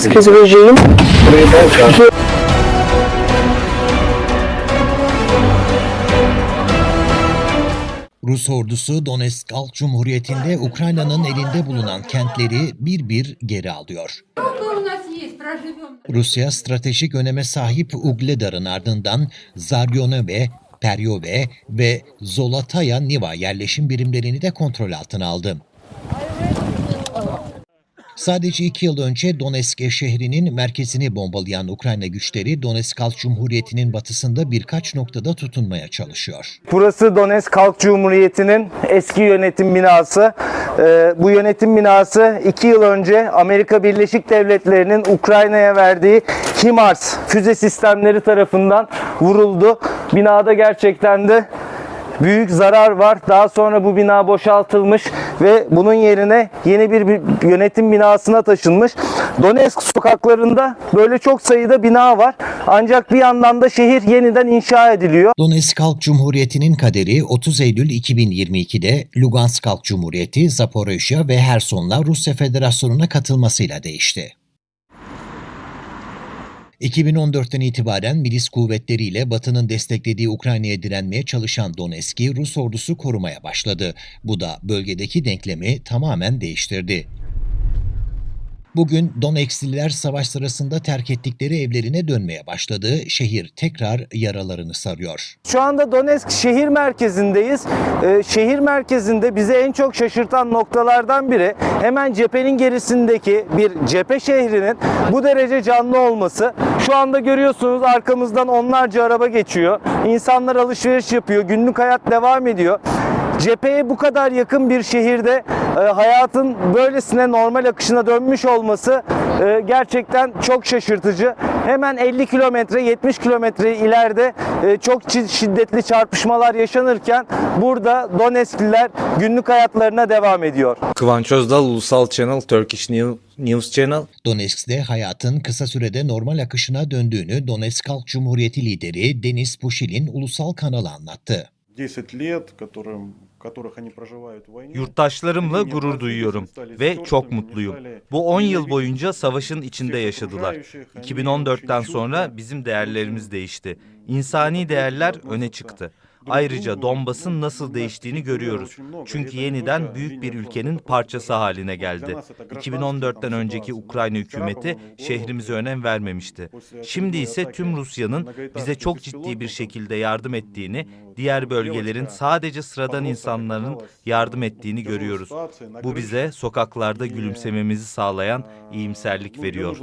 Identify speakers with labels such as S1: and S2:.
S1: Psikolojiyim.
S2: Rus ordusu Donetsk Halk Cumhuriyeti'nde Ukrayna'nın elinde bulunan kentleri bir bir geri alıyor. Rusya stratejik öneme sahip Ugledar'ın ardından Zaryoneve, Peryove ve Zolataya Niva yerleşim birimlerini de kontrol altına aldı. Sadece iki yıl önce Donetsk şehrinin merkezini bombalayan Ukrayna güçleri Donetsk Halk Cumhuriyeti'nin batısında birkaç noktada tutunmaya çalışıyor.
S3: Burası Donetsk Halk Cumhuriyeti'nin eski yönetim binası. Ee, bu yönetim binası 2 yıl önce Amerika Birleşik Devletleri'nin Ukrayna'ya verdiği HIMARS füze sistemleri tarafından vuruldu. Binada gerçekten de büyük zarar var. Daha sonra bu bina boşaltılmış ve bunun yerine yeni bir yönetim binasına taşınmış. Donetsk sokaklarında böyle çok sayıda bina var. Ancak bir yandan da şehir yeniden inşa ediliyor.
S2: Donetsk Halk Cumhuriyeti'nin kaderi 30 Eylül 2022'de Lugansk Halk Cumhuriyeti, Zaporojye ve Herson'la Rusya Federasyonu'na katılmasıyla değişti. 2014'ten itibaren milis kuvvetleriyle Batı'nın desteklediği Ukrayna'ya direnmeye çalışan Donetsk'i Rus ordusu korumaya başladı. Bu da bölgedeki denklemi tamamen değiştirdi. Bugün Donetskliler savaş sırasında terk ettikleri evlerine dönmeye başladı. Şehir tekrar yaralarını sarıyor.
S3: Şu anda Donetsk şehir merkezindeyiz. Ee, şehir merkezinde bizi en çok şaşırtan noktalardan biri hemen cephenin gerisindeki bir cephe şehrinin bu derece canlı olması. Şu anda görüyorsunuz arkamızdan onlarca araba geçiyor. İnsanlar alışveriş yapıyor. Günlük hayat devam ediyor. Cepheye bu kadar yakın bir şehirde e, hayatın böylesine normal akışına dönmüş olması e, gerçekten çok şaşırtıcı. Hemen 50 kilometre 70 kilometre ileride e, çok şiddetli çarpışmalar yaşanırken burada Donetskliler günlük hayatlarına devam ediyor.
S4: Kıvanç Özdal Ulusal Channel, Turkish New- News Channel.
S2: Donetsk'te hayatın kısa sürede normal akışına döndüğünü Donetsk Halk Cumhuriyeti lideri Deniz Pushilin ulusal kanala anlattı.
S5: Yurttaşlarımla gurur duyuyorum ve çok mutluyum. Bu 10 yıl boyunca savaşın içinde yaşadılar. 2014'ten sonra bizim değerlerimiz değişti. İnsani değerler öne çıktı. Ayrıca Donbas'ın nasıl değiştiğini görüyoruz. Çünkü yeniden büyük bir ülkenin parçası haline geldi. 2014'ten önceki Ukrayna hükümeti şehrimize önem vermemişti. Şimdi ise tüm Rusya'nın bize çok ciddi bir şekilde yardım ettiğini, diğer bölgelerin sadece sıradan insanların yardım ettiğini görüyoruz. Bu bize sokaklarda gülümsememizi sağlayan iyimserlik veriyor.